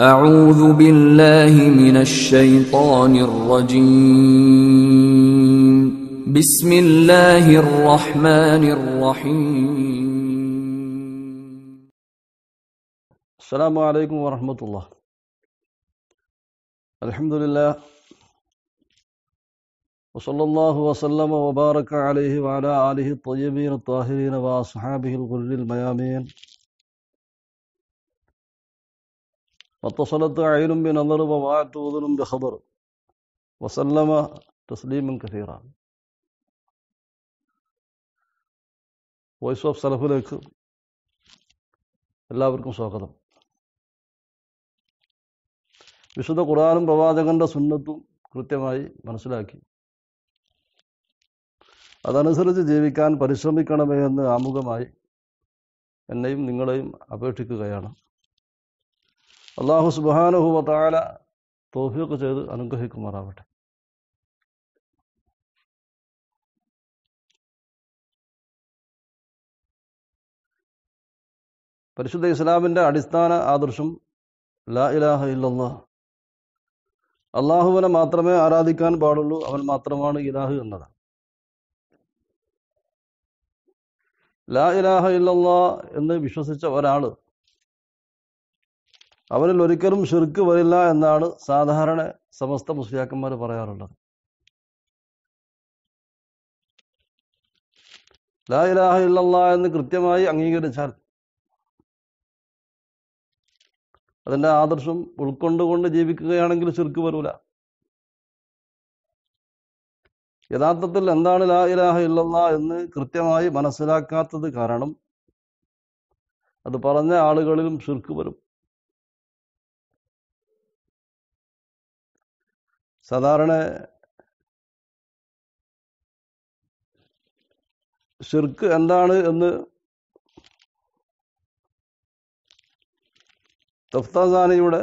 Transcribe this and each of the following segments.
أعوذ بالله من الشيطان الرجيم. بسم الله الرحمن الرحيم. السلام عليكم ورحمة الله. الحمد لله. وصلى الله وسلم وبارك عليه وعلى آله الطيبين الطاهرين وأصحابه الغر الميامين. واتصلت عين بنظر ووعت أذن بخبر وسلم تسليما كثيرا voice of സലഫിലേക്ക് എല്ലാവർക്കും സ്വാഗതം വിശുദ്ധ ഖുർആാനും പ്രവാചകന്റെ സുന്നത്തും കൃത്യമായി മനസ്സിലാക്കി അതനുസരിച്ച് ജീവിക്കാൻ പരിശ്രമിക്കണമേ എന്ന് ആമുഖമായി എന്നെയും നിങ്ങളെയും അപേക്ഷിക്കുകയാണ് അള്ളാഹു സുബാനുഹുവ താല തോഫിയൊക്കെ ചെയ്ത് അനുഗ്രഹിക്കുമാറാവട്ടെ. പരിശുദ്ധ ഇസ്ലാമിന്റെ അടിസ്ഥാന ആദർശം ലാ ഇലാഹ ഇല്ലല്ലാ. അള്ളാഹുവിനെ മാത്രമേ ആരാധിക്കാൻ പാടുള്ളൂ അവൻ മാത്രമാണ് ഇലാഹ് എന്നതാണ് ലാ ഇലാഹ ഇല്ലല്ലാ എന്ന് വിശ്വസിച്ച ഒരാൾ അവനിൽ ഒരിക്കലും ഷിർക്ക് വരില്ല എന്നാണ് സാധാരണ സമസ്ത മുസ്ലിയാക്കന്മാർ പറയാറുള്ളത്. ലാ ഇലാഹ എന്ന് കൃത്യമായി അംഗീകരിച്ചാൽ അതിന്റെ ആദർശം ഉൾക്കൊണ്ടുകൊണ്ട് ജീവിക്കുകയാണെങ്കിൽ ശിർക്ക് വരൂല. യഥാർത്ഥത്തിൽ എന്താണ് ലാ ഇലാഹ ഇല്ലല്ലാ എന്ന് കൃത്യമായി മനസ്സിലാക്കാത്തത് കാരണം അത് പറഞ്ഞ ആളുകളിലും ശിർക്ക് വരും. സാധാരണ ഷിർക്ക് എന്താണ് എന്ന് തഫ്താസാനിയുടെ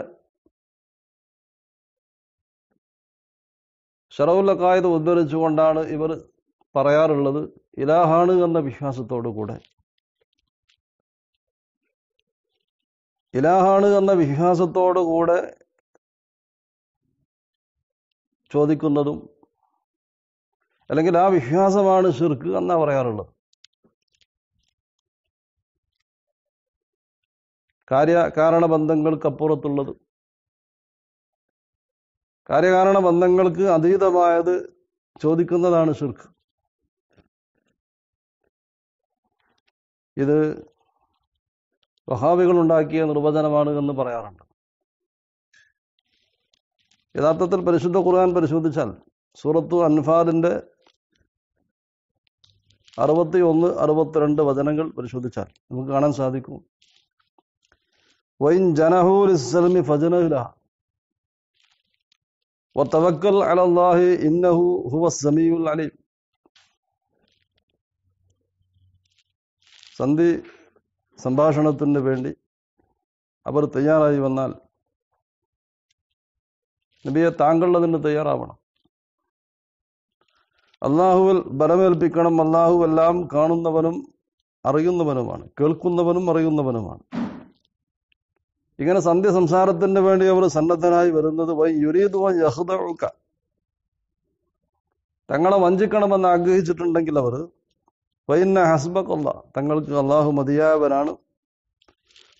ഷറവുല്ലക്കായത് ഉദ്ധരിച്ചുകൊണ്ടാണ് ഇവർ പറയാറുള്ളത് ഇലാഹാണ് എന്ന വിശ്വാസത്തോടു കൂടെ. ഇലാഹാണ് എന്ന വിശ്വാസത്തോടു കൂടെ ചോദിക്കുന്നതും അല്ലെങ്കിൽ ആ വിശ്വാസമാണ് ശിർക്ക് എന്നാ പറയാറുള്ളത്? കാര്യ കാരണ ബന്ധങ്ങൾക്കപ്പുറത്തുള്ളത് കാര്യകാരണ ബന്ധങ്ങൾക്ക് അതീതമായത് ചോദിക്കുന്നതാണ് ശിർക്ക്. ഇത് വഹാബികൾ ഉണ്ടാക്കിയ നിർവചനമാണ് എന്ന് പറയാറുണ്ട്. യഥാർത്ഥത്തിൽ പരിശുദ്ധ ഖുർആൻ പരിശോധിച്ചാൽ സൂറത്തു അൻഫാലിന്റെ അറുപത്തി ഒന്ന് അറുപത്തിരണ്ട് വചനങ്ങൾ പരിശോധിച്ചാൽ നമുക്ക് കാണാൻ സാധിക്കും. വൈൻ ജനഹൂലിസ്ലമി ഫജനഹുല. അലല്ലാഹി ഇന്നഹു സമീഉൽ അലീം. സന്ധി സംഭാഷണത്തിന് വേണ്ടി അവർ തയ്യാറായി വന്നാൽ നബിയെ താങ്കൾ അതിന് തയ്യാറാവണം. അള്ളാഹുവിൽ ബലമേൽപ്പിക്കണം. അള്ളാഹു എല്ലാം കാണുന്നവനും അറിയുന്നവനുമാണ്. കേൾക്കുന്നവനും അറിയുന്നവനുമാണ്. ഇങ്ങനെ സന്ധ്യ സംസാരത്തിന് വേണ്ടി അവർ സന്നദ്ധനായി വരുന്നത് വൈ യുരീദുവൻ യഹുദ തങ്ങളെ വഞ്ചിക്കണമെന്ന് ആഗ്രഹിച്ചിട്ടുണ്ടെങ്കിൽ അവർ വൈന്ന ഹസ്ബക്കൊല്ല തങ്ങൾക്ക് അള്ളാഹു മതിയായവനാണ്.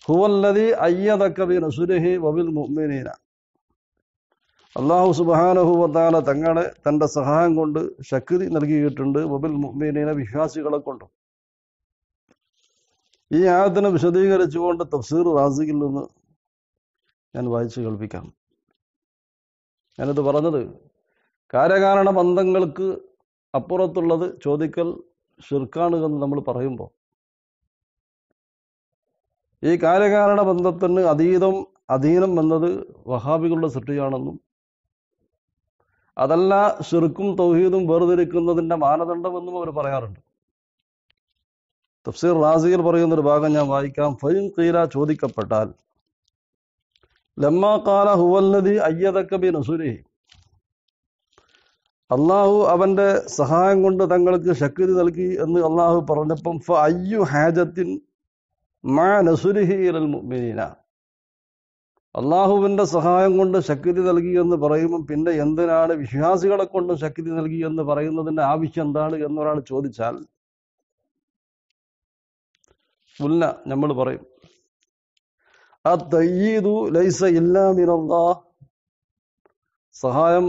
ഹുവല്ലതി അയ്യതക്കബി നസുരഹി വബിൽ മുഅ്മിനീന. അള്ളാഹു സുബാനഹുവത്താല തങ്ങളെ തന്റെ സഹായം കൊണ്ട് ശക്തി നൽകിയിട്ടുണ്ട്. വബിൽ മുഅ്മിനീന വിശ്വാസികളെ കൊണ്ടും. ഈ ആയത്തിനെ വിശദീകരിച്ചുകൊണ്ട് തഫ്സീർ റാസിഖിൽ നിന്ന് ഞാൻ വായിച്ചു കേൾപ്പിക്കാം. ഞാനിത് പറഞ്ഞത് കാര്യകാരണ ബന്ധങ്ങൾക്ക് അപ്പുറത്തുള്ളത് ചോദിക്കൽ ഷിർക്കാണ് എന്ന് നമ്മൾ പറയുമ്പോൾ. ഈ കാര്യകാരണ ബന്ധത്തിന് അതീതം അധീനം എന്നത് വഹാബികളുടെ സൃഷ്ടിയാണെന്നും അതല്ല ഷിർക്കും തൗഹീദും വേർതിരിക്കുന്നതിന്റെ മാനദണ്ഡമെന്നും അവർ പറയാറുണ്ട്. തഫ്സീർ റാസിയിൽ പറയുന്ന ഒരു ഭാഗം ഞാൻ വായിക്കാം. ഫൈൻ തീര ചോദിക്കപ്പെട്ടാൽ ലമ്മ ഹുവല്ലതി അയ്യതക്കബി നസുരി അള്ളാഹു അവന്റെ സഹായം കൊണ്ട് തങ്ങൾക്ക് ശക്തി നൽകി എന്ന് അള്ളാഹു പറഞ്ഞപ്പം ഫ അയ്യു ഹാജത്തിൻ മാ നസുരിഹി മുഅ്മിനീന. അള്ളാഹുവിന്റെ സഹായം കൊണ്ട് ശക്തി നൽകി എന്ന് പറയുമ്പോൾ പിന്നെ എന്തിനാണ് വിശ്വാസികളെ കൊണ്ട് ശക്തി നൽകി എന്ന് പറയുന്നതിന്റെ ആവശ്യം എന്താണ് എന്നൊരാൾ ചോദിച്ചാൽ മുല്ല നമ്മൾ പറയും ആ തയ്യീതു ലൈസ ഇല്ലാമിനല്ലാ സഹായം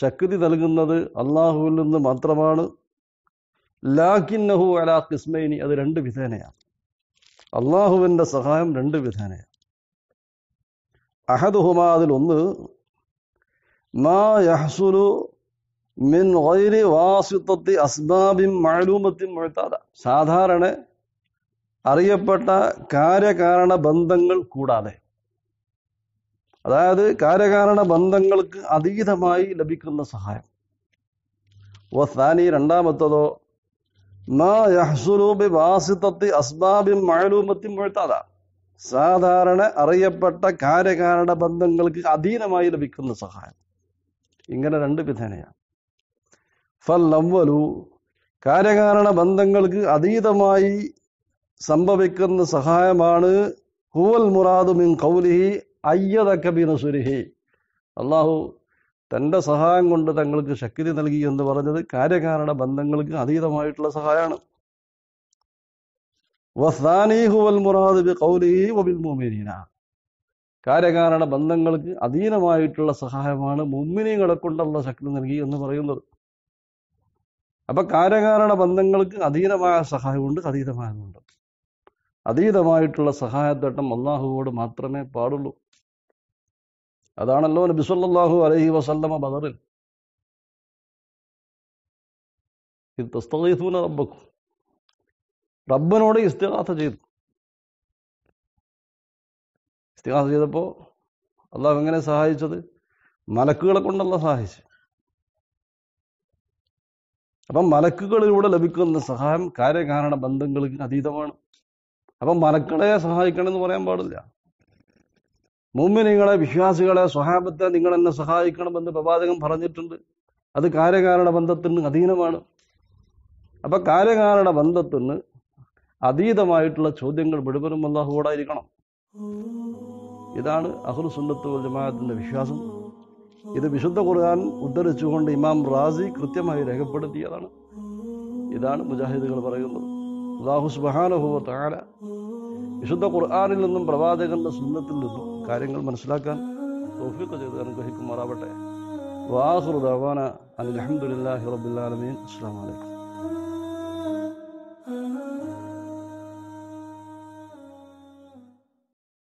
ശക്തി നൽകുന്നത് അള്ളാഹുവിൽ നിന്ന് മാത്രമാണ്. ലാക്കിന്നഹു അലാ കിസ്മൈനി അത് രണ്ട് വിധേനയാണ്. അള്ളാഹുവിന്റെ സഹായം രണ്ട് വിധേനയാണ്. അഹദുഹുമാ അതിൽ ഒന്ന് മാ യഹ്സുലു മിൻ അസ്ബാബിൻ സാധാരണ അറിയപ്പെട്ട കാര്യകാരണ ബന്ധങ്ങൾ കൂടാതെ. അതായത് കാര്യകാരണ ബന്ധങ്ങൾക്ക് അതീതമായി ലഭിക്കുന്ന സഹായം. വസാനി രണ്ടാമത്തതോ മാ യഹ്സുലു ബി വാസിത്തത്തി അസ്ബാബിൻ മഴലൂമത്തിൻ മുഅ്താദ സാധാരണ അറിയപ്പെട്ട കാര്യകാരണ ബന്ധങ്ങൾക്ക് അധീനമായി ലഭിക്കുന്ന സഹായം. ഇങ്ങനെ രണ്ട് വിധേനയാണ്. ഫല്ലവലു കാര്യകാരണ ബന്ധങ്ങൾക്ക് അതീതമായി സംഭവിക്കുന്ന സഹായമാണ് ഹുവൽ മുറാദു മിൻ കൗലിഹി അയ്യതക്ക ബിനസുരിഹി അള്ളാഹു തന്റെ സഹായം കൊണ്ട് തങ്ങൾക്ക് ശക്തി നൽകി എന്ന് പറഞ്ഞത് കാര്യകാരണ ബന്ധങ്ങൾക്ക് അതീതമായിട്ടുള്ള സഹായമാണ്. കാര്യകാരണ ബന്ധങ്ങൾക്ക് അധീനമായിട്ടുള്ള സഹായമാണ് മുമ്മിനികളെ കൊണ്ടുള്ള ശക്തി നൽകി എന്ന് പറയുന്നത്. അപ്പൊ കാര്യകാരണ ബന്ധങ്ങൾക്ക് അധീനമായ സഹായമുണ്ട് അതീതമായതുണ്ട് അതീതമായിട്ടുള്ള സഹായത്തട്ടം അള്ളാഹുവോട് മാത്രമേ പാടുള്ളൂ. അതാണല്ലോ നബി അലഹി വസല്ലമ ബദറിൽ. ഇത് റബ്ബിനോട് ഇസ്തിഹാസ ചെയ്തു. ഇസ്തിഹാസ ചെയ്തപ്പോ അള്ളാഹു എങ്ങനെ സഹായിച്ചത്? മലക്കുകളെ കൊണ്ടല്ല സഹായിച്ചു അപ്പം മലക്കുകളിലൂടെ ലഭിക്കുന്ന സഹായം കാര്യകാരണ ബന്ധങ്ങൾക്ക് അതീതമാണ്. അപ്പം മലക്കളെ സഹായിക്കണമെന്ന് പറയാൻ പാടില്ല. മുമ്പിനിങ്ങളെ വിശ്വാസികളെ സ്വഹാബത്തെ നിങ്ങൾ എന്നെ സഹായിക്കണമെന്ന് പ്രവാചകൻ പറഞ്ഞിട്ടുണ്ട്. അത് കാര്യകാരണ ബന്ധത്തിന് അധീനമാണ്. അപ്പൊ കാര്യകാരണ ബന്ധത്തിന് അതീതമായിട്ടുള്ള ചോദ്യങ്ങൾ വിടുവരും അള്ളാഹുവോടായിരിക്കണം ഇതാണ് അഹ്ലു സുന്നത്ത് വൽ ജമാഅത്തിന്റെ വിശ്വാസം. ഇത് വിശുദ്ധ ഖുർആൻ ഉദ്ധരിച്ചുകൊണ്ട് ഇമാം റാസി കൃത്യമായി രേഖപ്പെടുത്തിയതാണ്. ഇതാണ് മുജാഹിദുകൾ പറയുന്നത്. അള്ളാഹു സുബാനുഭവ താര വിശുദ്ധ ഖുർആാനിൽ നിന്നും പ്രവാചകന്റെ സുന്നത്തിൽ നിന്നും കാര്യങ്ങൾ മനസ്സിലാക്കാൻ തോഫിക്ക് ചെയ്ത് അനുഗ്രഹിക്കുമാറാവട്ടെ. വാഹുർ ദവാന അലഹമുല്ലാഹി റബ്ബിൽ ആലമീൻ. അസ്സലാമു അലൈക്കും.